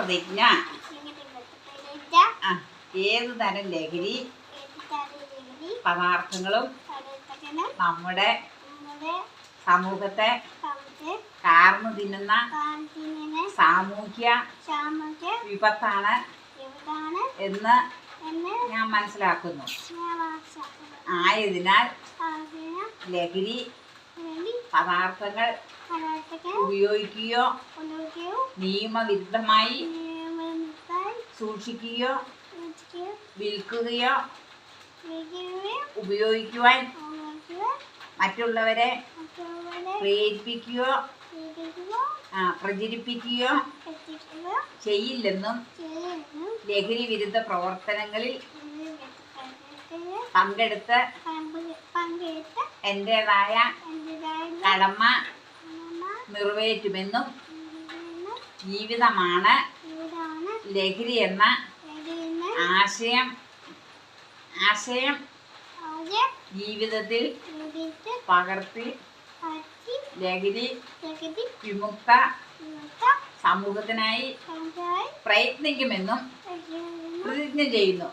പ്രതിജ്ഞ ആ ഏതു തരം ലഹരി? പദാർത്ഥങ്ങളും നമ്മുടെ സമൂഹത്തെ കാർന്നു തിന്നുന്ന സാമൂഹ്യ വിപത്താണ് എന്ന് ഞാൻ മനസ്സിലാക്കുന്നു. ആയതിനാൽ ലഹരി പദാർത്ഥങ്ങൾ ഉപയോഗിക്കുകയോ നിയമവിരുദ്ധമായി സൂക്ഷിക്കുകയോ വിൽക്കുകയോ ഉപയോഗിക്കുവാൻ മറ്റുള്ളവരെ പ്രേരിപ്പിക്കുകയോ ആ, പ്രചരിപ്പിക്കുകയോ ചെയ്യില്ലെന്നും ലഹരി വിരുദ്ധ പ്രവർത്തനങ്ങളിൽ പങ്കെടുത്ത് എന്റെതായ കടമ നിറവേറ്റുമെന്നും ജീവിതമാണ് ലഹരി എന്ന ആശയം. ആശയം ജീവിതത്തിൽ പകർത്തി ലഹരി വിമുക്ത സമൂഹത്തിനായി പ്രയത്നിക്കുമെന്നും പ്രതിജ്ഞ ചെയ്യുന്നു.